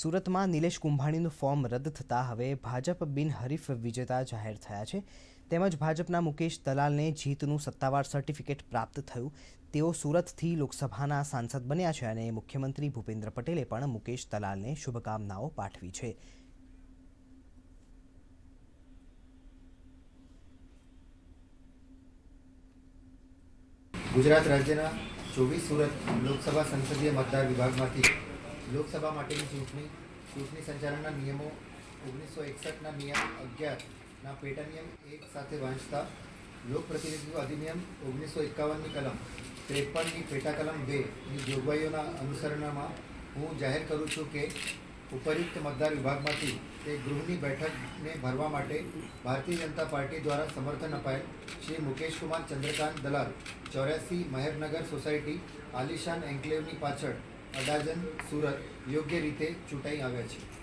સુરતમાં નિલેશ કુંભાણીનું ફોર્મ રદ થતાં હવે ભાજપ બિનહરીફ વિજેતા જાહેર થયા છે. તેમજ ભાજપના મુકેશ દલાલને જીતનું સત્તાવાર સર્ટિફિકેટ પ્રાપ્ત થયું. તેઓ સુરતથી લોકસભાના સાંસદ બન્યા છે અને મુખ્યમંત્રી ભૂપેન્દ્ર પટેલે પણ મુકેશ દલાલને શુભકામનાઓ પાઠવી છે. ગુજરાત રાજ્યના ચોવીસ સુરત લોકસભા સંસદીય મતદાર વિભાગમાંથી લોકસભા માટેની ચૂંટણી ચૂંટણી સંચાલનના નિયમો, ઓગણીસો એકસઠના નિયમ અગિયારના પેટા નિયમ એક સાથે વાંચતા, લોકપ્રતિનિધિત્વ અધિનિયમ ઓગણીસો એકાવનની કલમ ત્રેપનની પેટા કલમ બેની જોગવાઈઓના અનુસરણમાં હું જાહેર કરું છું કે ઉપરયુક્ત મતદાર વિભાગમાંથી તે ગૃહની બેઠકને ભરવા માટે ભારતીય જનતા પાર્ટી દ્વારા સમર્થન અપાયેલ શ્રી મુકેશકુમાર ચંદ્રકાંત દલાલ, ચોર્યાસી મહેરનગર સોસાયટી, આલિશાન એન્કલેવની પાછળ અડાજન સુરત યોગ્ય રીતે ચૂંટાઈ આવ્યા છે.